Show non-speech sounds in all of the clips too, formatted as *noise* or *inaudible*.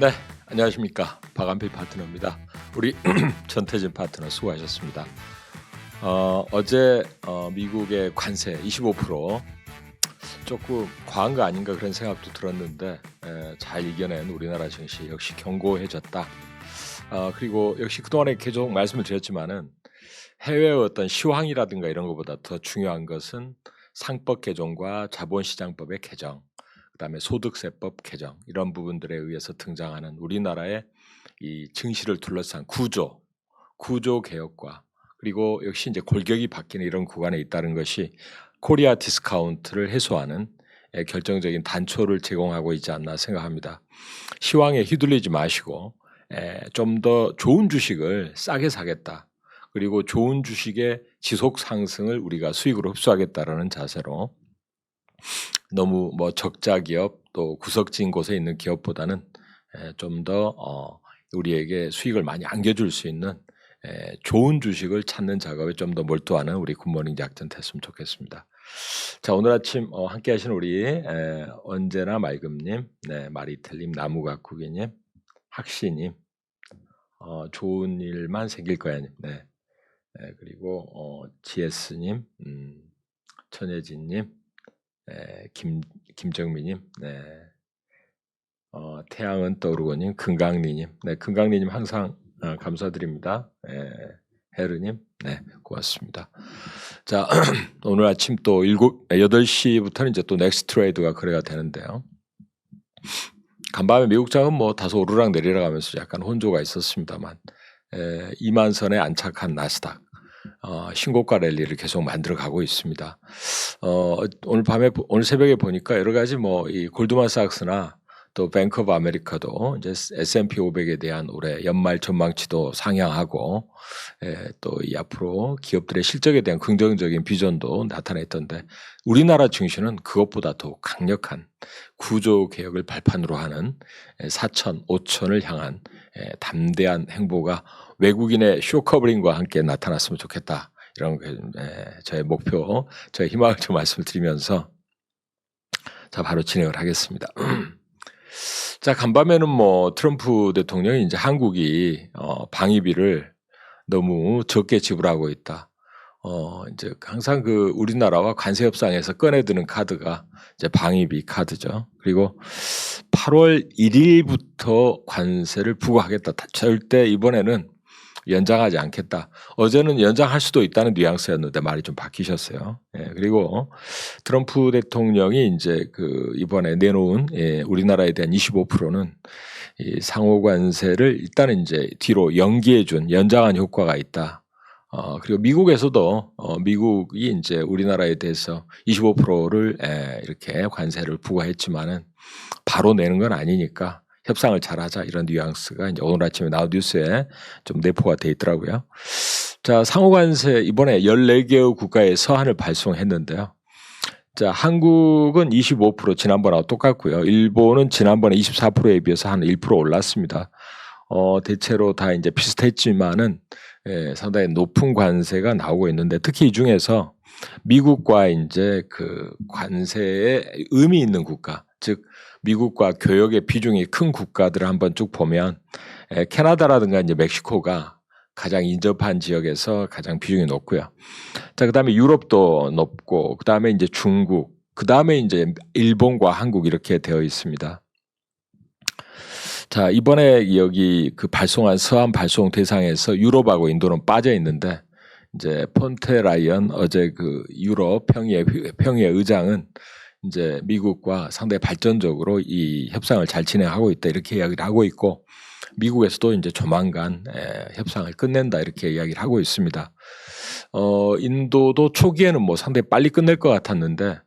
네, 안녕하십니까. 박한필 파트너입니다. 우리 *clears throat* 전태진 파트너 수고하셨습니다. 어, 어제 어, 미국의 관세 25% 조금 과한 거 아닌가 그런 생각도 들었는데 에, 잘 이겨낸 우리나라 증시 역시 견고해졌다. 어, 그리고 역시 그동안에 계속 말씀을 드렸지만은 해외 어떤 시황이라든가 이런 것보다 더 중요한 것은 상법 개정과 자본시장법의 개정, 그다음에 소득세법 개정 이런 부분들에 의해서 등장하는 우리나라의 이 증시를 둘러싼 구조, 구조 개혁과 그리고 역시 이제 골격이 바뀌는 이런 구간에 있다는 것이 코리아 디스카운트를 해소하는 에, 결정적인 단초를 제공하고 있지 않나 생각합니다. 시황에 휘둘리지 마시고 좀 더 좋은 주식을 싸게 사겠다. 그리고 좋은 주식의 지속 상승을 우리가 수익으로 흡수하겠다라는 자세로 너무 뭐 적자 기업 또 구석진 곳에 있는 기업보다는 좀더 어, 우리에게 수익을 많이 안겨줄 수 있는 에, 좋은 주식을 찾는 작업에 좀 더 몰두하는 우리 굿모닝 작전 됐으면 좋겠습니다. 자 오늘 아침 어, 함께 하신 우리 에, 언제나 맑음님, 네, 마리텔님, 나무가꾸기님, 학시님, 어, 좋은 일만 생길 거야님, 네, 네 그리고 어, GS님, 음, 천혜진님, 네, 김 김정민님, 네, 어, 태양은 떠오르고님, 금강리님, 네, 금강리님 항상 어, 감사드립니다. 네, 헤르님, 네, 고맙습니다. 자, *clears throat* 오늘 아침 또 7, 8시부터는 이제 또 넥스트 트레이드가 거래가 되는데요. 간밤에 미국 장은 뭐 다소 오르락 내리락 하면서 약간 혼조가 있었습니다만, 에, 2만 선에 안착한 나스닥, 어, 신고가 랠리를 계속 만들어 가고 있습니다. 어, 오늘 밤에 오늘 새벽에 보니까 여러 가지 뭐 이 골드만삭스나 또 뱅크 오브 아메리카도 이제 S&P 500에 대한 올해 연말 전망치도 상향하고 예, 또 이 앞으로 기업들의 실적에 대한 긍정적인 비전도 나타냈던데 우리나라 증시는 그것보다 더 강력한 구조 개혁을 발판으로 하는 4천, 5천을 향한 예, 담대한 행보가 외국인의 쇼커버링과 함께 나타났으면 좋겠다. 이런 게 예, 저의 목표, 저의 희망을 좀 말씀드리면서 자 바로 진행을 하겠습니다. *clears throat* 자 간밤에는 뭐 트럼프 대통령이 이제 한국이 어, 방위비를 너무 적게 지불하고 있다. 어 이제 항상 그 우리나라와 관세 협상에서 꺼내드는 카드가 이제 방위비 카드죠. 그리고 8월 1일부터 관세를 부과하겠다. 절대 이번에는 연장하지 않겠다. 어제는 연장할 수도 있다는 뉘앙스였는데 말이 좀 바뀌셨어요. 예, 그리고 트럼프 대통령이 이제 그 이번에 내놓은 예, 우리나라에 대한 25%는 이 상호 관세를 일단은 이제 뒤로 연기해 준 연장한 효과가 있다. 어, 그리고 미국에서도 어, 미국이 이제 우리나라에 대해서 25%를 에, 이렇게 관세를 부과했지만은 바로 내는 건 아니니까 협상을 잘하자 이런 뉘앙스가 이제 오늘 아침에 나온 뉴스에 좀 내포가 돼 있더라고요. 자, 상호관세 이번에 14개의 국가에 서한을 발송했는데요. 자, 한국은 25% 지난번하고 똑같고요. 일본은 지난번에 24%에 비해서 한 1% 올랐습니다. 어, 대체로 다 이제 비슷했지만은 예, 상당히 높은 관세가 나오고 있는데 특히 이 중에서 미국과 이제 그 관세에 의미 있는 국가, 즉 미국과 교역의 비중이 큰 국가들을 한번 쭉 보면 캐나다라든가 이제 멕시코가 가장 인접한 지역에서 가장 비중이 높고요. 자, 그다음에 유럽도 높고 그다음에 이제 중국, 그다음에 이제 일본과 한국 이렇게 되어 있습니다. 자, 이번에 여기 그 발송한 서한 발송 대상에서 유럽하고 인도는 빠져 있는데 이제 폰테 라이언 어제 그 유럽 평의 평의 의장은 이제 미국과 상당히 발전적으로 이 협상을 잘 진행하고 있다 이렇게 이야기를 하고 있고 미국에서도 이제 조만간 에, 협상을 끝낸다 이렇게 이야기를 하고 있습니다. 어, 인도도 초기에는 뭐 상당히 빨리 끝낼 것 같았는데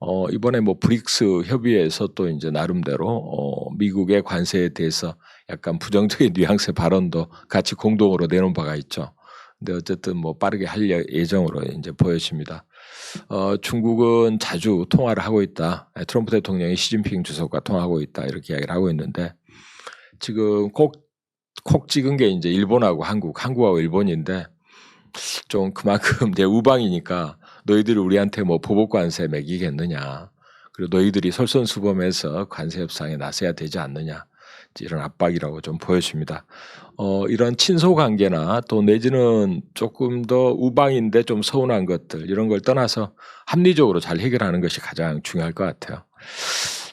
어, 이번에 뭐 브릭스 협의회에서 또 이제 나름대로 어, 미국의 관세에 대해서 약간 부정적인 *laughs* 뉘앙스 발언도 같이 공동으로 내놓은 바가 있죠. 근데 어쨌든 뭐 빠르게 할 예정으로 이제 보여집니다. 어, 중국은 자주 통화를 하고 있다. 예, 트럼프 대통령이 시진핑 주석과 통화하고 있다. 이렇게 이야기를 하고 있는데 지금 콕, 콕 찍은 게 이제 일본하고 한국, 한국하고 일본인데 좀 그만큼 *laughs* 내 우방이니까 너희들이 우리한테 뭐 보복 관세 매기겠느냐. 그리고 너희들이 솔선수범해서 관세 협상에 나서야 되지 않느냐. 이런 압박이라고 좀 보여집니다. 어, 이런 친소 관계나 또 내지는 조금 더 우방인데 좀 서운한 것들 이런 걸 떠나서 합리적으로 잘 해결하는 것이 가장 중요할 것 같아요.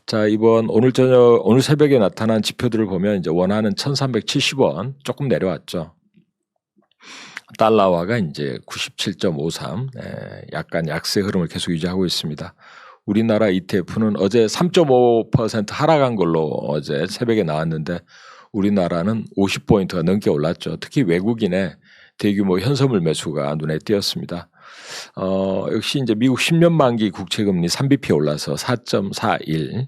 자, 이번 오늘 저녁, 오늘 새벽에 나타난 지표들을 보면 이제 원하는 1370원 조금 내려왔죠. 달러화가 이제 97.53, 예, 약간 약세 흐름을 계속 유지하고 있습니다. 우리나라 ETF는 어제 3.5% 하락한 걸로 어제 새벽에 나왔는데 우리나라는 50포인트가 넘게 올랐죠. 특히 외국인의 대규모 현선물 매수가 눈에 띄었습니다. 어, 역시 이제 미국 10년 만기 국채금리 3bp 올라서 4.41,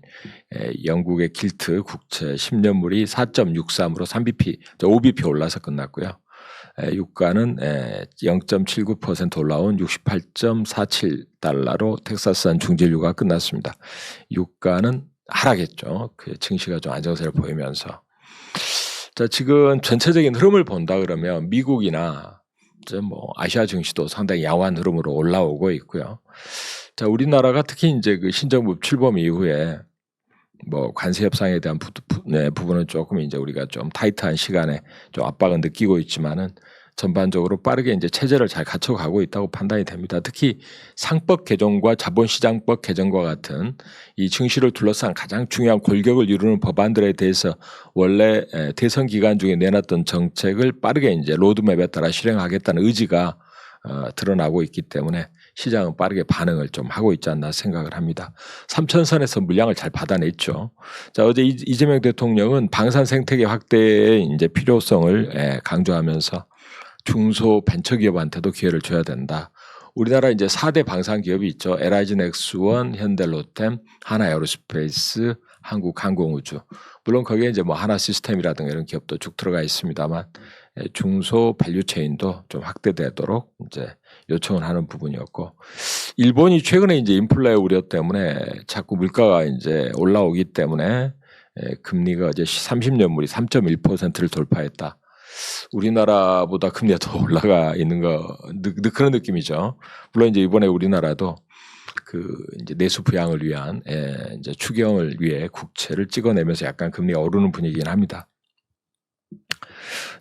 에, 영국의 길트 국채 10년물이 4.63으로 3bp, 5bp 올라서 끝났고요. 에, 유가는 0.79% 올라온 68.47 달러로 텍사스산 중진유가 끝났습니다. 유가는 하락했죠. 그 증시가 좀 안정세를 보이면서. 자, 지금 전체적인 흐름을 본다 그러면 미국이나 뭐 아시아 증시도 상당히 양호한 흐름으로 올라오고 있고요. 자, 우리나라가 특히 이제 그 신정부 출범 이후에 뭐 관세 협상에 대한 부, 부, 네, 부분은 조금 이제 우리가 좀 타이트한 시간에 좀 압박은 느끼고 있지만은 전반적으로 빠르게 이제 체제를 잘 갖춰가고 있다고 판단이 됩니다. 특히 상법 개정과 자본시장법 개정과 같은 이 증시를 둘러싼 가장 중요한 골격을 이루는 법안들에 대해서 원래 대선 기간 중에 내놨던 정책을 빠르게 이제 로드맵에 따라 실행하겠다는 의지가 어, 드러나고 있기 때문에 시장은 빠르게 반응을 좀 하고 있지 않나 생각을 합니다. 삼천선에서 물량을 잘 받아냈죠. 자, 어제 이재명 대통령은 방산 생태계 확대의 이제 필요성을 강조하면서 중소 벤처기업한테도 기회를 줘야 된다. 우리나라 이제 4대 방산 기업이 있죠. LIG 넥스원, 현대로템, 하나에어로스페이스, 한국항공우주. 물론 거기에 이제 뭐 하나 시스템이라든가 이런 기업도 쭉 들어가 있습니다만 예, 중소 밸류체인도 좀 확대되도록 이제 요청을 하는 부분이었고 일본이 최근에 이제 인플레 우려 때문에 자꾸 물가가 이제 올라오기 때문에 예, 금리가 이제 30년물이 3.1%를 돌파했다. 우리나라보다 금리가 더 *laughs* 올라가 있는 거 그런 느낌이죠. 물론 이제 이번에 우리나라도 그 이제 내수 부양을 위한 예, 이제 추경을 위해 국채를 찍어내면서 약간 금리가 오르는 분위기긴 합니다.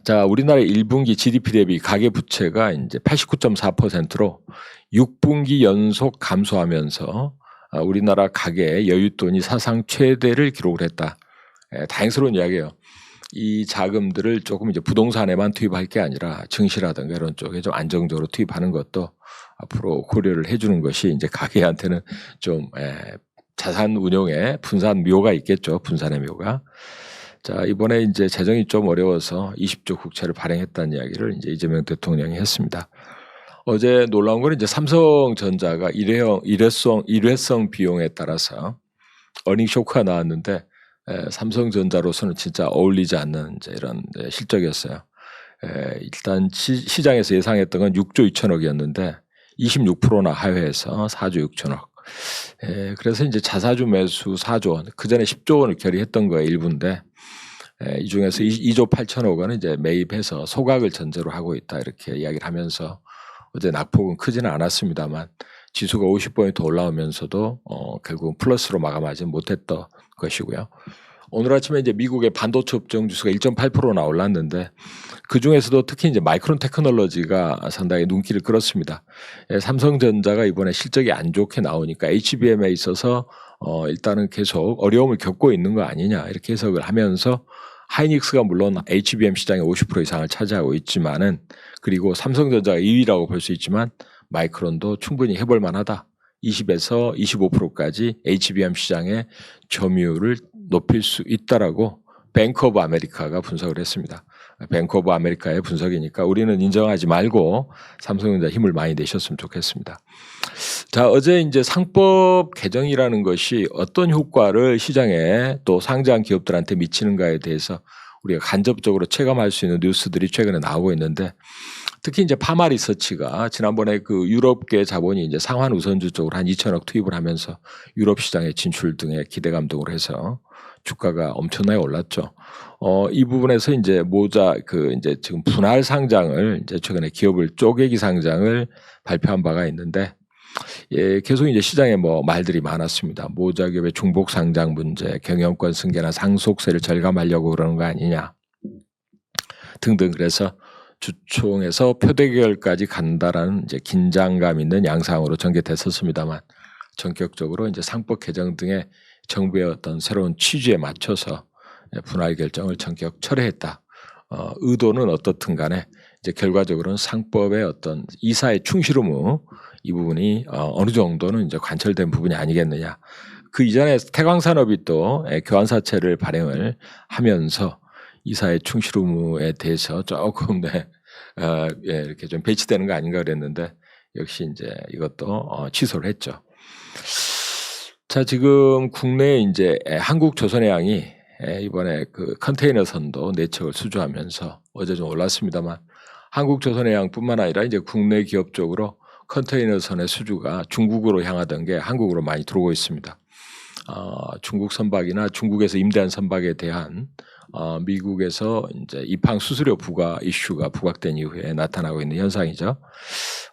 자, 우리나라 1분기 GDP 대비 가계 부채가 이제 89.4%로 6분기 연속 감소하면서 아, 우리나라 가계 여윳돈이 사상 최대를 기록을 했다. 예, 다행스러운 이야기예요. 이 자금들을 조금 이제 부동산에만 투입할 게 아니라 증시라든가 이런 쪽에 좀 안정적으로 투입하는 것도 앞으로 고려를 해주는 것이 이제 가게한테는 좀 에, 자산 운용에 분산 묘가 있겠죠. 분산의 묘가. 자, 이번에 이제 재정이 좀 어려워서 20조 국채를 발행했다는 이야기를 이제 이재명 대통령이 했습니다. 어제 놀라운 건 이제 삼성전자가 일회용, 일회성, 일회성 비용에 따라서 어닝 쇼크가 나왔는데 에, 삼성전자로서는 진짜 어울리지 않는 이제 이런 에, 실적이었어요. 에, 일단 시, 장에서 예상했던 건 6조 2천억이었는데 26%나 하회해서 4조 6천억. 에, 그래서 이제 자사주 매수 4조 그 전에 10조 원을 결의했던 거예요 일부인데 에, 이 중에서 2, 조 8천억 원은 이제 매입해서 소각을 전제로 하고 있다 이렇게 이야기를 하면서 어제 낙폭은 크지는 않았습니다만 지수가 50포인트 올라오면서도 어, 결국 플러스로 마감하지 못했던 것이고요. 오늘 아침에 이제 미국의 반도체 업종 지수가 1.8%나 올랐는데 그 중에서도 특히 이제 마이크론 테크놀로지가 상당히 눈길을 끌었습니다. 예, 삼성전자가 이번에 실적이 안 좋게 나오니까 HBM에 있어서 어 일단은 계속 어려움을 겪고 있는 거 아니냐 이렇게 해석을 하면서 하이닉스가 물론 HBM 시장의 50% 이상을 차지하고 있지만은 그리고 삼성전자가 2위라고 볼 수 있지만 마이크론도 충분히 해볼 만하다. 20에서 25%까지 HBM 시장의 점유율을 높일 수 있다라고 뱅크 오브 아메리카가 분석을 했습니다. 뱅크 오브 아메리카의 분석이니까 우리는 인정하지 말고 삼성전자 힘을 많이 내셨으면 좋겠습니다. 자, 어제 이제 상법 개정이라는 것이 어떤 효과를 시장에 또 상장 기업들한테 미치는가에 대해서 우리가 간접적으로 체감할 수 있는 뉴스들이 최근에 나오고 있는데 특히 이제 파마 리서치가 지난번에 그 유럽계 자본이 이제 상환 우선주 쪽으로 한 2천억 투입을 하면서 유럽 시장의 진출 등의 기대감 등으로 해서 주가가 엄청나게 올랐죠. 어, 이 부분에서 이제 모자 그 이제 지금 분할 상장을 이제 최근에 기업을 쪼개기 상장을 발표한 바가 있는데 예, 계속 이제 시장에 뭐 말들이 많았습니다. 모자 기업의 중복 상장 문제, 경영권 승계나 상속세를 절감하려고 그러는 거 아니냐 등등 그래서 주총에서 표대결까지 간다라는 이제 긴장감 있는 양상으로 전개됐었습니다만 전격적으로 이제 상법 개정 등의 정부의 어떤 새로운 취지에 맞춰서 분할 결정을 전격 철회했다. 어, 의도는 어떻든 간에 이제 결과적으로는 상법의 어떤 이사의 충실 의무 이 부분이 어, 어느 정도는 이제 관철된 부분이 아니겠느냐. 그 이전에 태광산업이 또 예, 교환사채를 발행을 하면서 이사의 충실 의무에 대해서 조금 네, 어, 예, 이렇게 좀 배치되는 거 아닌가 그랬는데 역시 이제 이것도 어, 취소를 했죠. 자 지금 국내에 이제 예, 한국 조선해양이 예, 이번에 그 컨테이너 선도 내척을 수주하면서 어제 좀 올랐습니다만 한국 조선해양뿐만 아니라 이제 국내 기업 쪽으로 컨테이너 선의 수주가 중국으로 향하던 게 한국으로 많이 들어오고 있습니다. 어, 중국 선박이나 중국에서 임대한 선박에 대한 어, 미국에서 이제 입항 수수료 부과 이슈가 부각된 이후에 나타나고 있는 현상이죠.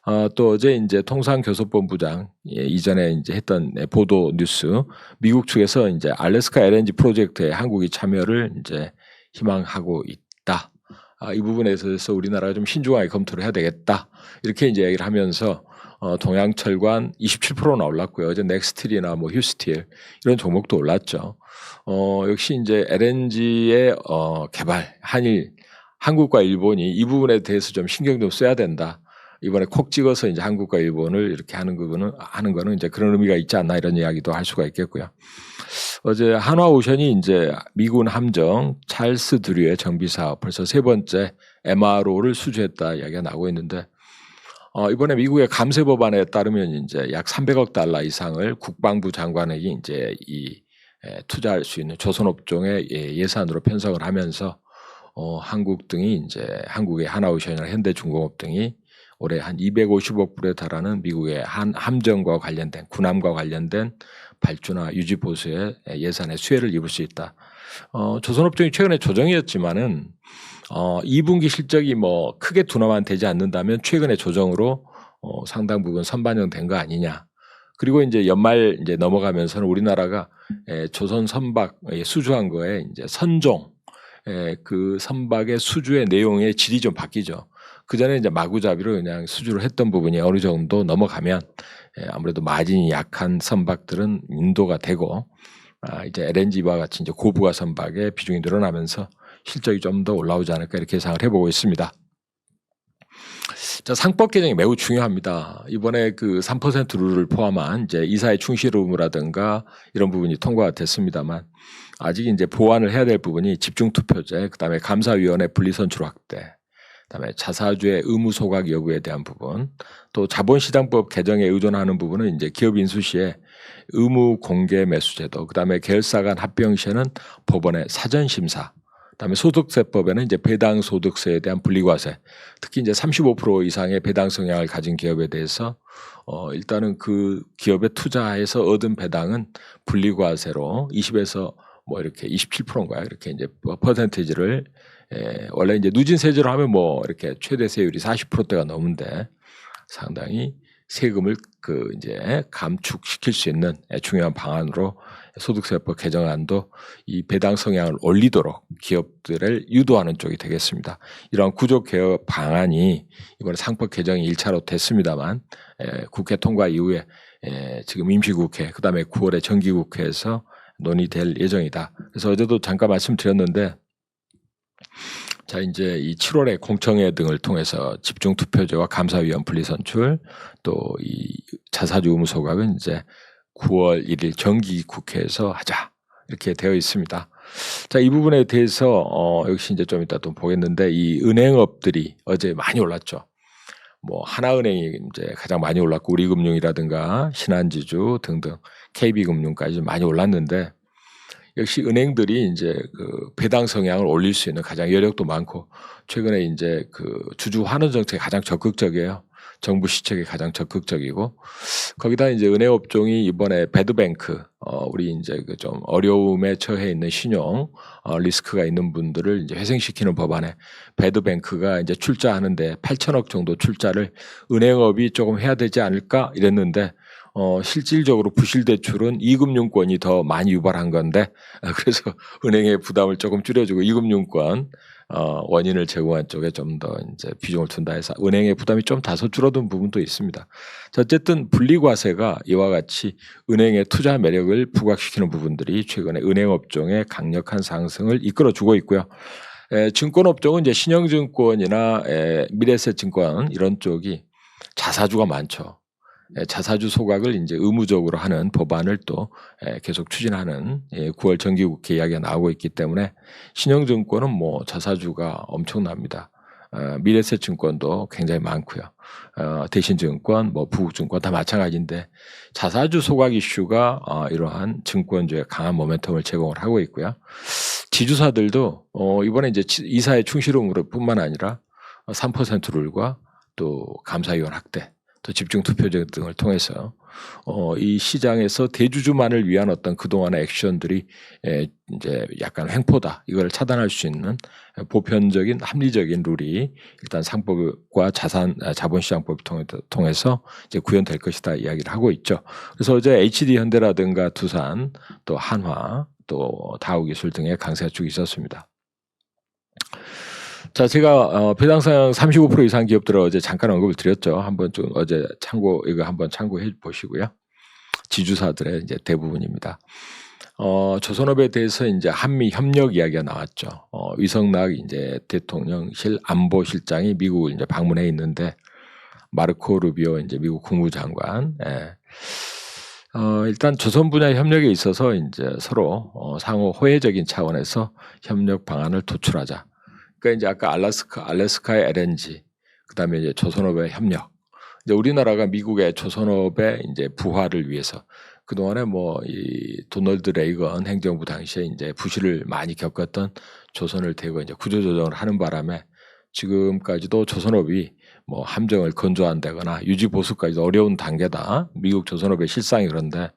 어, 또 어제 이제 통상교섭본부장 예, 이전에 이제 했던 네, 보도 뉴스 미국 측에서 이제 알래스카 LNG 프로젝트에 한국이 참여를 이제 희망하고 있다. 아, 이 부분에 대해서 우리나라가 좀 신중하게 검토를 해야 되겠다. 이렇게 이제 얘기를 하면서 어, 동양철관 27%나 올랐고요. 어제 넥스틸이나 뭐 휴스틸 이런 종목도 올랐죠. 어, 역시 이제 LNG의 어, 개발 한일 한국과 일본이 이 부분에 대해서 좀 신경 좀 써야 된다. 이번에 콕 찍어서 이제 한국과 일본을 이렇게 하는 거는 하는 거는 이제 그런 의미가 있지 않나 이런 이야기도 할 수가 있겠고요. 어제 한화오션이 이제 미군 함정 찰스 드류의 정비 사업 벌써 세 번째 MRO를 수주했다 이야기가 나오고 있는데 어, 이번에 미국의 감세 법안에 따르면 이제 약 300억 달러 이상을 국방부 장관에게 이제 이 에, 투자할 수 있는 조선업종의 예, 예산으로 편성을 하면서 어, 한국 등이 이제 한국의 하나오션이나 현대중공업 등이 올해 한 250억 불에 달하는 미국의 한 함정과 관련된 군함과 관련된 발주나 유지 보수의 예산의 수혜를 입을 수 있다. 어, 조선업종이 최근에 조정이었지만은 어, 2분기 실적이 뭐 크게 둔화만 되지 않는다면 최근의 조정으로 어, 상당 부분 선반영된 거 아니냐. 그리고 이제 연말 이제 넘어가면서는 우리나라가 에, 조선 선박 에, 수주한 거에 이제 선종 에, 그 선박의 수주의 내용의 질이 좀 바뀌죠. 그 전에 이제 마구잡이로 그냥 수주를 했던 부분이 어느 정도 넘어가면 예, 아무래도 마진이 약한 선박들은 인도가 되고 아, 이제 LNG와 같이 이제 고부가 선박의 비중이 늘어나면서 실적이 좀 더 올라오지 않을까 이렇게 예상을 해보고 있습니다. 자, 상법 개정이 매우 중요합니다. 이번에 그 3% 룰을 포함한 이제 이사의 충실 의무라든가 이런 부분이 통과가 됐습니다만 아직 이제 보완을 해야 될 부분이 집중 투표제, 그다음에 감사위원회 분리 선출 확대, 그다음에 자사주의 의무 소각 여부에 대한 부분, 또 자본시장법 개정에 의존하는 부분은 이제 기업 인수 시에 의무 공개 매수 제도, 그다음에 계열사 간 합병 시에는 법원의 사전 심사, 그다음에 소득세법에는 이제 배당 소득세에 대한 분리과세, 특히 이제 35% 이상의 배당 성향을 가진 기업에 대해서 어 일단은 그 기업에 투자해서 얻은 배당은 분리과세로 20에서 뭐 이렇게 27%인가요? 이렇게 이제 퍼센테이지를 에, 원래 이제 누진 세제로 하면 뭐 이렇게 최대 세율이 40%대가 넘는데 상당히 세금을 그 이제 감축시킬 수 있는 중요한 방안으로 소득세법 개정안도 이 배당 성향을 올리도록 기업들을 유도하는 쪽이 되겠습니다. 이러한 구조 개혁 방안이 이번에 상법 개정이 1차로 됐습니다만 에, 국회 통과 이후에 에, 지금 임시국회 그다음에 9월에 정기국회에서 논의될 예정이다. 그래서 어제도 잠깐 말씀드렸는데 자 이제 이 7월에 공청회 등을 통해서 집중 투표제와 감사위원 분리 선출 또 이 자사주 의무 소각은 이제 9월 1일 정기 국회에서 하자 이렇게 되어 있습니다. 자 이 부분에 대해서 어 역시 이제 좀 이따 또 보겠는데 이 은행업들이 어제 많이 올랐죠. 뭐 하나은행이 이제 가장 많이 올랐고 우리금융이라든가 신한지주 등등 KB금융까지 많이 올랐는데 역시 은행들이 이제 그 배당 성향을 올릴 수 있는 가장 여력도 많고 최근에 이제 그 주주 환원 정책이 가장 적극적이에요. 정부 시책이 가장 적극적이고 거기다 이제 은행 업종이 이번에 배드뱅크 어 우리 이제 그 좀 어려움에 처해 있는 신용 어 리스크가 있는 분들을 이제 회생시키는 법안에 배드뱅크가 이제 출자하는데 8천억 정도 출자를 은행업이 조금 해야 되지 않을까 이랬는데 어 실질적으로 부실 대출은 이금융권이 더 많이 유발한 건데 아, 그래서 *laughs* 은행의 부담을 조금 줄여주고 이금융권 어, 원인을 제공한 쪽에 좀 더 이제 비중을 둔다 해서 은행의 부담이 좀 다소 줄어든 부분도 있습니다. 자, 어쨌든 분리과세가 이와 같이 은행의 투자 매력을 부각시키는 부분들이 최근에 은행 업종의 강력한 상승을 이끌어주고 있고요. 에, 증권 업종은 이제 신영증권이나 에, 미래에셋증권 이런 쪽이 자사주가 많죠. 에, 자사주 소각을 이제 의무적으로 하는 법안을 또 에, 계속 추진하는 예, 9월 정기국회 이야기가 나오고 있기 때문에 신영증권은 뭐 자사주가 엄청납니다. 어, 미래에셋증권도 굉장히 많고요. 어, 대신증권, 뭐 부국증권 다 마찬가지인데 자사주 소각 이슈가 어, 이러한 증권주에 강한 모멘텀을 제공을 하고 있고요. 지주사들도 어, 이번에 이제 치- 이사의 충실응으로뿐만 아니라 3% 룰과 또 감사위원 확대, 또 집중 투표 등을 통해서 어, 이 시장에서 대주주만을 위한 어떤 그동안의 액션들이 에, 이제 약간 횡포다. 이걸 차단할 수 있는 보편적인 합리적인 룰이 일단 상법과 자산 아, 자본시장법을 통해- 통해서 이제 구현될 것이다 이야기를 하고 있죠. 그래서 어제 HD 현대라든가 두산 또 한화 또 다우기술 등의 강세가 쭉 있었습니다. 자, 제가 어, 배당상 35% 이상 기업들을 어제 잠깐 언급을 드렸죠. 한번 좀 어제 참고 이거 한번 참고해 보시고요. 지주사들의 이제 대부분입니다. 어, 조선업에 대해서 이제 한미 협력 이야기가 나왔죠. 어, 위성락 이제 대통령실 안보실장이 미국을 이제 방문해 있는데 마르코 루비오 이제 미국 국무장관. 예. 어, 일단 조선 분야 협력에 있어서 이제 서로 어, 상호 호혜적인 차원에서 협력 방안을 도출하자. 그러니까 이제 아까 알래스카 알래스카의 LNG, 그 다음에 이제 조선업의 협력. 이제 우리나라가 미국의 조선업의 이제 부활을 위해서 그 동안에 뭐 이 도널드 레이건 행정부 당시에 이제 부실을 많이 겪었던 조선을 대고 이제 구조조정을 하는 바람에 지금까지도 조선업이 뭐 함정을 건조한다거나 유지 보수까지도 어려운 단계다. 미국 조선업의 실상이 그런데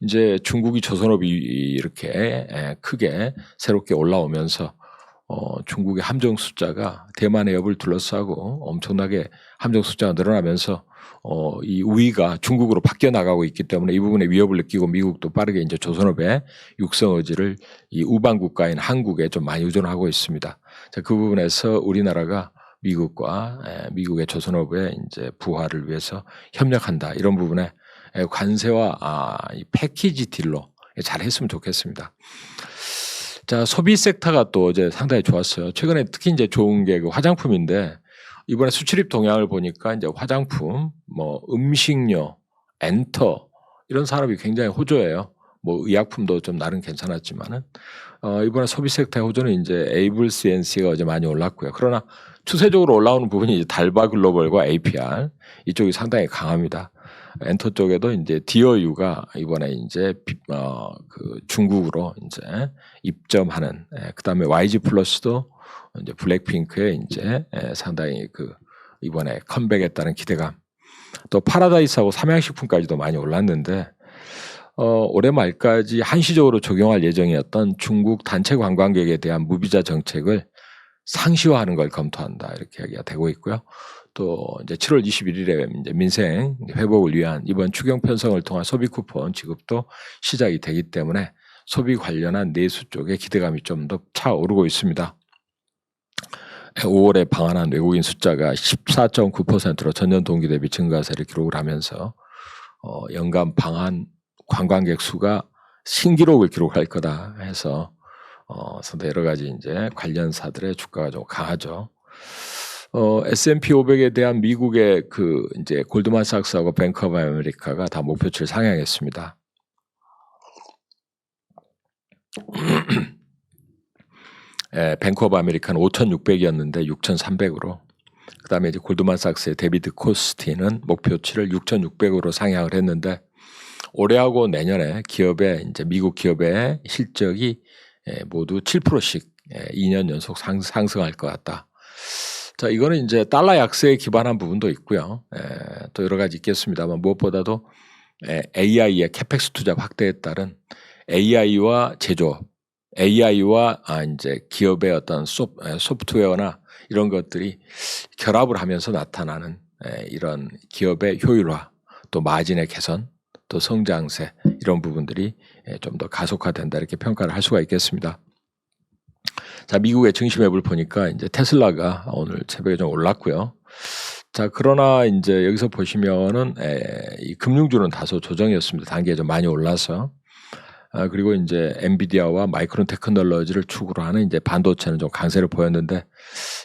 이제 중국이 조선업이 이렇게 에, 크게 새롭게 올라오면서 어, 중국의 함정 숫자가 대만 해협을 둘러싸고 엄청나게 함정 숫자가 늘어나면서 어, 이 우위가 중국으로 바뀌어 나가고 있기 때문에 이 부분에 위협을 느끼고 미국도 빠르게 이제 조선업의 육성 의지를 이 우방 국가인 한국에 좀 많이 의존하고 있습니다. 자, 그 부분에서 우리나라가 미국과 에, 미국의 조선업의 이제 부활을 위해서 협력한다 이런 부분에 에, 관세와 아, 이 패키지 딜로 잘 했으면 좋겠습니다. 자 소비 섹터가 또 어제 상당히 좋았어요. 최근에 특히 이제 좋은 게 그 화장품인데 이번에 수출입 동향을 보니까 이제 화장품, 뭐 음식료, 엔터 이런 산업이 굉장히 호조예요. 뭐 의약품도 좀 나름 괜찮았지만은 어, 이번에 소비 섹터의 호조는 이제 에이블 CNC가 어제 많이 올랐고요. 그러나 추세적으로 올라오는 부분이 이제 달바 글로벌과 APR 이쪽이 상당히 강합니다. 엔터 쪽에도 이제 디어유가 이번에 이제 비- 어, 그 중국으로 이제 입점하는 예, 그다음에 YG 플러스도 이제 블랙핑크의 이제 예, 상당히 그 이번에 컴백했다는 기대감 또 파라다이스하고 삼양식품까지도 많이 올랐는데 어, 올해 말까지 한시적으로 적용할 예정이었던 중국 단체 관광객에 대한 무비자 정책을 상시화하는 걸 검토한다 이렇게 이야기가 되고 있고요. 또 이제 7월 21일에 이제 민생 회복을 위한 이번 추경 편성을 통한 소비 쿠폰 지급도 시작이 되기 때문에 소비 관련한 내수 쪽에 기대감이 좀 더 차오르고 있습니다. 5월에 방한한 외국인 숫자가 14.9%로 전년 동기 대비 증가세를 기록을 하면서 어, 연간 방한 관광객 수가 신기록을 기록할 거다 해서 어, 여러 가지 이제 관련사들의 주가가 좀 강하죠. 어, S&P 500에 대한 미국의 그 이제 골드만삭스하고 뱅크 오브 아메리카가 다 목표치를 상향했습니다. 에, 뱅크 오브 아메리카는 5,600이었는데 6,300으로 그다음에 이제 골드만삭스의 데비드 코스티는 목표치를 6,600으로 상향을 했는데 올해하고 내년에 기업의 이제 미국 기업의 실적이 에, 모두 7%씩 에, 2년 연속 상, 상승할 것 같다. 자, 이거는 이제 달러 약세에 기반한 부분도 있고요. 에, 또 여러 가지 있겠습니다만 무엇보다도 에, AI의 캐펙스 투자 확대에 따른 AI와 제조업, AI와 아, 이제 기업의 어떤 소, 에, 소프트웨어나 이런 것들이 결합을 하면서 나타나는 에, 이런 기업의 효율화, 또 마진의 개선, 또 성장세 이런 부분들이 좀 더 가속화된다 이렇게 평가를 할 수가 있겠습니다. 자, 미국의 증시 맵을 보니까 이제 테슬라가 오늘 새벽에 좀 올랐고요. 자, 그러나 이제 여기서 보시면은 에, 이 금융주는 다소 조정이었습니다. 단계에 좀 많이 올라서. 아, 그리고 이제 엔비디아와 마이크론 테크놀로지를 축으로 하는 이제 반도체는 좀 강세를 보였는데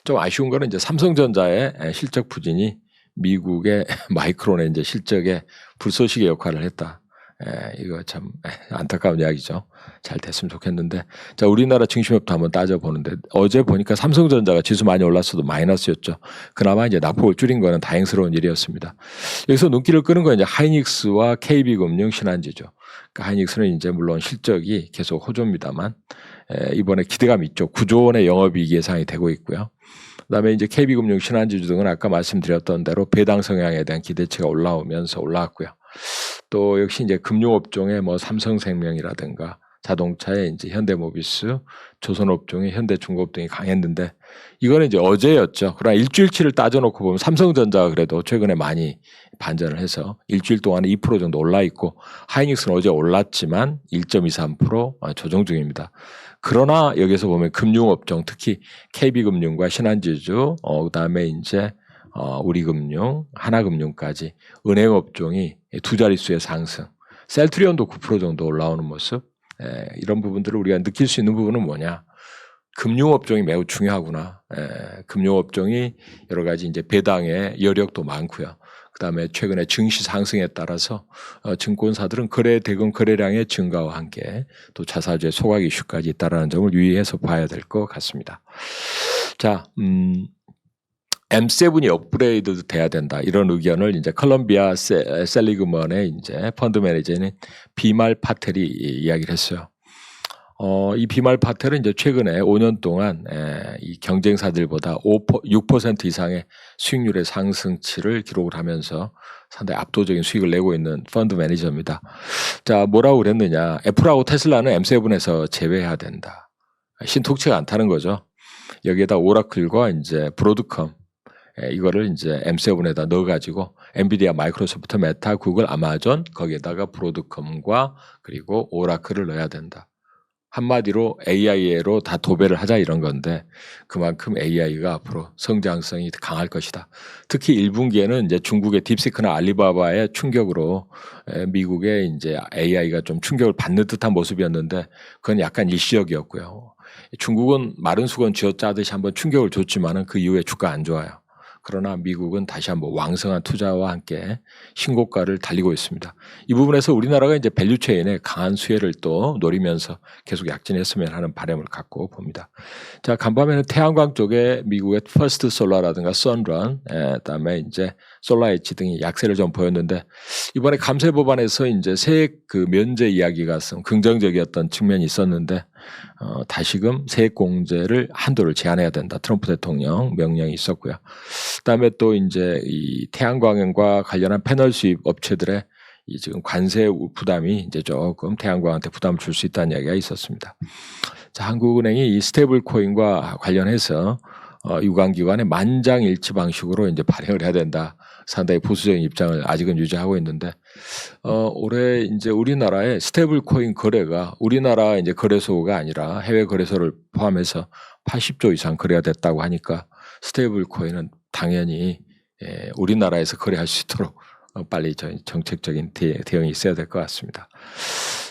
좀 아쉬운 거는 이제 삼성전자의 에, 실적 부진이 미국의 *laughs* 마이크론의 이제 실적에 불쏘시개 역할을 했다. 에, 이거 참 에, 안타까운 이야기죠. 잘 됐으면 좋겠는데 자 우리나라 증시맵도 한번 따져보는데 어제 보니까 삼성전자가 지수 많이 올랐어도 마이너스였죠. 그나마 이제 낙폭을 줄인 거는 다행스러운 일이었습니다. 여기서 눈길을 끄는 건 이제 하이닉스와 KB금융 신한지죠. 그러니까 하이닉스는 이제 물론 실적이 계속 호조입니다만 에, 이번에 기대감 있죠. 9조 원의 영업이익 예상이 되고 있고요. 그다음에 이제 KB금융 신한지주 등은 아까 말씀드렸던 대로 배당 성향에 대한 기대치가 올라오면서 올라왔고요. 또 역시 이제 금융업종의 뭐 삼성생명이라든가 자동차의 이제 현대모비스, 조선업종의 현대중공업 등이 강했는데 이거는 이제 어제였죠. 그러나 일주일치를 따져놓고 보면 삼성전자가 그래도 최근에 많이 반전을 해서 일주일 동안에 2% 정도 올라 있고 하이닉스는 어제 올랐지만 1.23% 조정 중입니다. 그러나 여기서 보면 금융업종 특히 KB금융과 신한지주, 어, 그다음에 이제 어, 우리금융, 하나금융까지 은행업종이 두 자릿수의 상승, 셀트리온도 9% 정도 올라오는 모습, 에, 이런 부분들을 우리가 느낄 수 있는 부분은 뭐냐? 금융업종이 매우 중요하구나. 에, 금융업종이 여러 가지 이제 배당의 여력도 많고요. 그다음에 최근에 증시 상승에 따라서 어, 증권사들은 거래 대금 거래량의 증가와 함께 또 자사주의 소각 이슈까지 있다라는 점을 유의해서 봐야 될 것 같습니다. 자, 음, M7이 업그레이드 돼야 된다 이런 의견을 이제 컬럼비아 세, 셀리그먼의 이제 펀드 매니저인 비말 파텔이 이야기를 했어요. 어, 이 비말 파텔은 이제 최근에 5년 동안 에, 이 경쟁사들보다 5, 6% 이상의 수익률의 상승치를 기록을 하면서 상당히 압도적인 수익을 내고 있는 펀드 매니저입니다. 자, 뭐라고 그랬느냐. 애플하고 테슬라는 M7에서 제외해야 된다. 신통치가 않다는 거죠. 여기에다 오라클과 이제 브로드컴 예, 이거를 이제 M7에다 넣어가지고 엔비디아, 마이크로소프트, 메타, 구글, 아마존 거기에다가 브로드컴과 그리고 오라클을 넣어야 된다. 한마디로 AI로 다 도배를 하자 이런 건데 그만큼 AI가 앞으로 성장성이 강할 것이다. 특히 1분기에는 이제 중국의 딥시크나 알리바바의 충격으로 미국의 이제 AI가 좀 충격을 받는 듯한 모습이었는데 그건 약간 일시적이었고요. 중국은 마른 수건 쥐어짜듯이 한번 충격을 줬지만은 그 이후에 주가 안 좋아요. 그러나 미국은 다시 한번 왕성한 투자와 함께 신고가를 달리고 있습니다. 이 부분에서 우리나라가 이제 밸류체인의 강한 수혜를 또 노리면서 계속 약진했으면 하는 바람을 갖고 봅니다. 자, 간밤에는 태양광 쪽에 미국의 퍼스트 솔라라든가 선런, 그다음에 이제 솔라에치 등이 약세를 좀 보였는데 이번에 감세 법안에서 이제 세액 그 면제 이야기가 좀 긍정적이었던 측면이 있었는데 어, 다시금 세액 공제를 한도를 제한해야 된다. 트럼프 대통령 명령이 있었고요. 그다음에 또 이제 이 태양광과 관련한 패널 수입 업체들의 이 지금 관세 부담이 이제 조금 태양광한테 부담을 줄 수 있다는 이야기가 있었습니다. 자, 한국은행이 이 스테이블 코인과 관련해서 어, 유관기관의 만장일치 방식으로 이제 발행을 해야 된다. 상당히 보수적인 입장을 아직은 유지하고 있는데 어, 올해 이제 우리나라의 스테이블 코인 거래가 우리나라 이제 거래소가 아니라 해외 거래소를 포함해서 80조 이상 거래가 됐다고 하니까 스테이블 코인은 당연히 예, 우리나라에서 거래할 수 있도록 어, 빨리 정책적인 대응이 있어야 될 것 같습니다.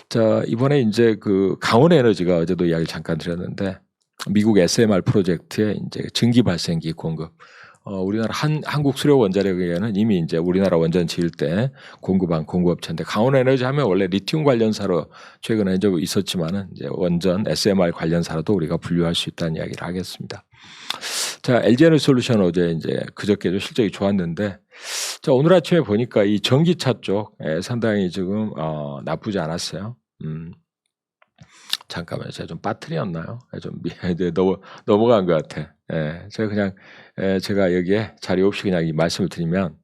자 이번에 이제 그 강원 에너지가 어제도 이야기를 잠깐 드렸는데 미국 SMR 프로젝트의 이제 증기 발생기 공급 어, 우리나라 한, 한국 수력 원자력에는 이미 이제 우리나라 원전 지을 때 공급한 공급업체인데 강원 에너지 하면 원래 리튬 관련사로 최근에 이제 있었지만은 이제 원전 SMR 관련사로도 우리가 분류할 수 있다는 이야기를 하겠습니다. 자, LG에너지 솔루션 어제 이제 그저께도 실적이 좋았는데 자, 오늘 아침에 보니까 이 전기차 쪽 상당히 지금 어, 나쁘지 않았어요. 음. 잠깐만요. 제가 좀 빠뜨렸나요? 좀 *laughs* 넘어, 넘어간 것 같아. 예, 제가 그냥 예, 제가 여기에 자리 없이 그냥 이 말씀을 드리면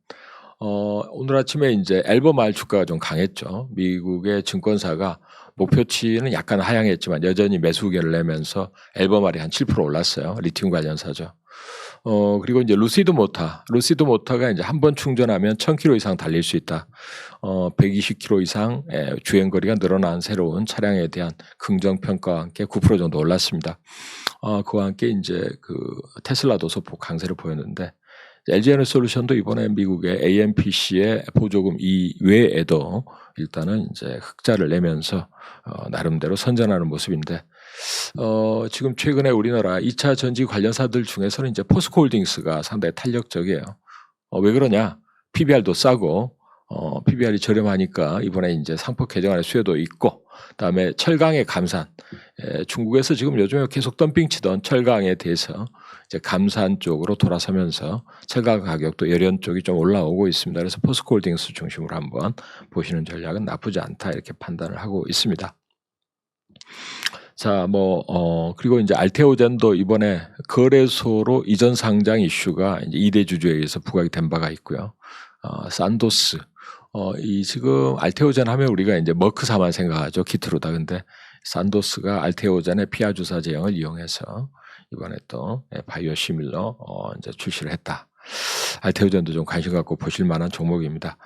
어, 오늘 아침에 이제 앨범 알 주가가 좀 강했죠. 미국의 증권사가 목표치는 약간 하향했지만 여전히 매수 의견을 내면서 앨범 알이 한 7% 올랐어요. 리튬 관련사죠. 어, 그리고 이제 루시드 모타. 루시드 모타가 이제 한 번 충전하면 1000km 이상 달릴 수 있다. 어, 120km 이상 의 주행 거리가 늘어난 새로운 차량에 대한 긍정 평가와 함께 9% 정도 올랐습니다. 어, 그와 함께 이제 그 테슬라도 소폭 강세를 보였는데 LG에너솔루션도 이번에 미국의 AMPC의 보조금 이외에도 일단은 이제 흑자를 내면서 어, 나름대로 선전하는 모습인데 어, 지금 최근에 우리나라 2차 전지 관련사들 중에서는 이제 포스코홀딩스가 상당히 탄력적이에요. 어, 왜 그러냐? PBR도 싸고 어, PBR이 저렴하니까 이번에 이제 상법 개정안의 수혜도 있고 그다음에 철강의 감산 에, 중국에서 지금 요즘에 계속 덤핑 치던 철강에 대해서 이제 감산 쪽으로 돌아서면서 철강 가격도 열연 쪽이 좀 올라오고 있습니다. 그래서 포스코홀딩스 중심으로 한번 보시는 전략은 나쁘지 않다 이렇게 판단을 하고 있습니다. 자, 뭐, 어, 그리고 이제 알테오젠도 이번에 거래소로 이전 상장 이슈가 이제 2대 주주에 의해서 부각이 된 바가 있고요. 어, 산도스. 어, 이 지금 알테오젠 하면 우리가 이제 머크사만 생각하죠. 키트로다. 근데 산도스가 알테오젠의 피하 주사 제형을 이용해서 이번에 또 예, 바이오 시밀러 어, 이제 출시를 했다. 알테오젠도 좀 관심 갖고 보실 만한 종목입니다.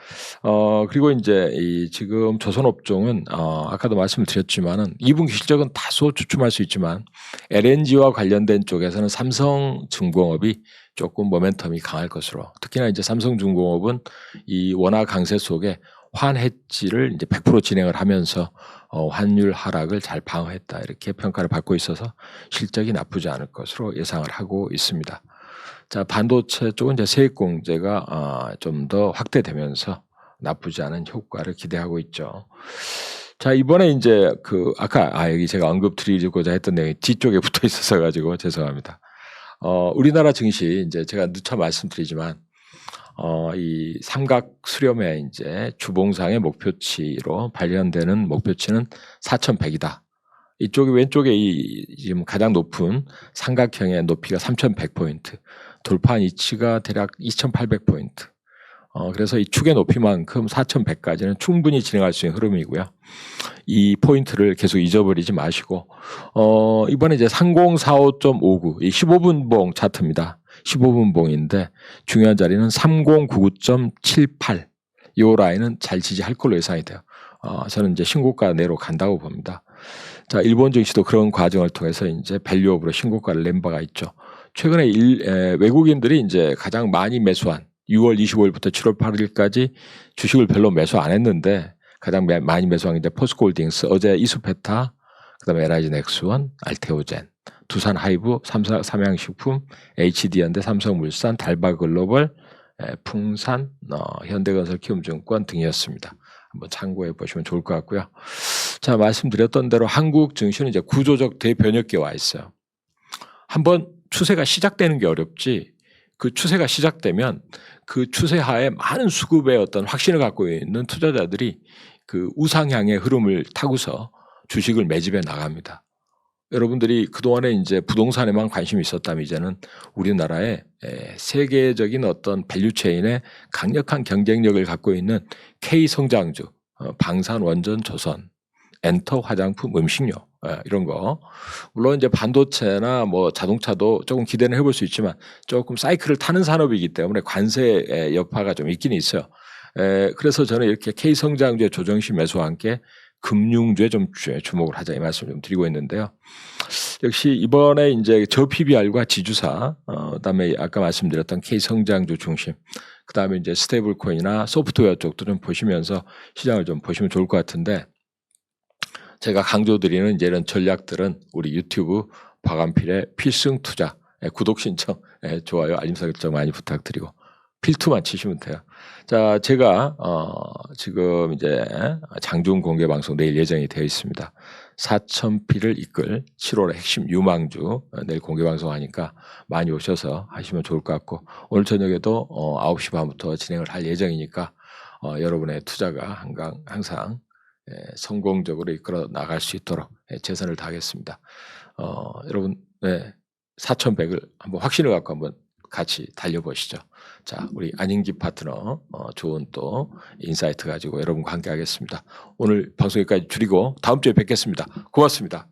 어, 그리고 이제 이 지금 조선업종은 어, 아까도 말씀을 드렸지만은 2분기 실적은 다소 주춤할 수 있지만 LNG와 관련된 쪽에서는 삼성중공업이 조금 모멘텀이 강할 것으로 특히나 이제 삼성중공업은 이 원화 강세 속에 환해지를 이제 100% 진행을 하면서 어, 환율 하락을 잘 방어했다 이렇게 평가를 받고 있어서 실적이 나쁘지 않을 것으로 예상을 하고 있습니다. 자 반도체 쪽은 이제 세액 공제가 어, 좀더 확대되면서 나쁘지 않은 효과를 기대하고 있죠. 자 이번에 이제 그 아까 아 여기 제가 언급 드리고자 했던 내용이 뒤쪽에 *laughs* 붙어 있어서 가지고 죄송합니다. 어 우리나라 증시 이제 제가 누차 말씀드리지만 어, 이 삼각 수렴의 이제 주봉상의 목표치로 발견되는 목표치는 4,100이다. 이쪽이 왼쪽에 이 지금 가장 높은 삼각형의 높이가 3,100포인트, 돌파한 이치가 대략 2,800포인트. 어, 그래서 이 축의 높이만큼 4,100까지는 충분히 진행할 수 있는 흐름이고요. 이 포인트를 계속 잊어버리지 마시고, 어, 이번에 이제 3045.59, 이 15분 봉 차트입니다. 15분 봉인데 중요한 자리는 3099.78. 이 라인은 잘 지지할 걸로 예상이 돼요. 어, 저는 이제 신고가 내로 간다고 봅니다. 자, 일본 증시도 그런 과정을 통해서 이제 밸류업으로 신고가를 낸 바가 있죠. 최근에 일, 에, 외국인들이 이제 가장 많이 매수한 6월 25일부터 7월 8일까지 주식을 별로 매수 안 했는데 가장 매, 많이 매수한 게 이제 포스코홀딩스, 어제 이수페타, 그다음에 LIG 넥스원, 알테오젠. 두산 하이브, 삼사, 삼양식품, HD현대, 삼성물산, 달바글로벌, 풍산, 어, 현대건설, 키움증권 등이었습니다. 한번 참고해 보시면 좋을 것 같고요. 자 말씀드렸던 대로 한국 증시는 이제 구조적 대변혁기에 와 있어요. 한번 추세가 시작되는 게 어렵지 그 추세가 시작되면 그 추세 하에 많은 수급의 어떤 확신을 갖고 있는 투자자들이 그 우상향의 흐름을 타고서 주식을 매집해 나갑니다. 여러분들이 그동안에 이제 부동산에만 관심이 있었다면 이제는 우리나라의 세계적인 어떤 밸류체인의 강력한 경쟁력을 갖고 있는 K 성장주, 어, 방산, 원전, 조선, 엔터, 화장품, 음식료 이런 거 물론 이제 반도체나 뭐 자동차도 조금 기대는 해볼 수 있지만 조금 사이클을 타는 산업이기 때문에 관세 여파가 좀 있긴 있어요. 그래서 저는 이렇게 K 성장주의 조정시 매수와 함께 금융주에 좀 주목을 하자 이 말씀을 좀 드리고 있는데요. 역시 이번에 이제 저 PBR과 지주사, 어, 그다음에 아까 말씀드렸던 K 성장주 중심, 그다음에 이제 스테이블 코인이나 소프트웨어 쪽들은 보시면서 시장을 좀 보시면 좋을 것 같은데 제가 강조드리는 이제 이런 전략들은 우리 유튜브 박한필의 필승 투자 예, 구독 신청, 예, 좋아요, 알림 설정 많이 부탁드리고 필투만 치시면 돼요. 자, 제가 어, 지금 이제 장중 공개 방송 내일 예정이 되어 있습니다. 4,000피를 이끌 7월의 핵심 유망주 어, 내일 공개 방송하니까 많이 오셔서 하시면 좋을 것 같고 오늘 저녁에도 어, 9시 반부터 진행을 할 예정이니까 어, 여러분의 투자가 항상, 항상 예, 성공적으로 이끌어 나갈 수 있도록 예, 최선을 다하겠습니다. 어, 여러분, 네, 4,100을 한번 확신을 갖고 한번 같이 달려보시죠. 자, 우리 안인기 파트너 어, 좋은 또 인사이트 가지고 여러분과 함께 하겠습니다. 오늘 방송 여기까지 줄이고 다음 주에 뵙겠습니다. 고맙습니다.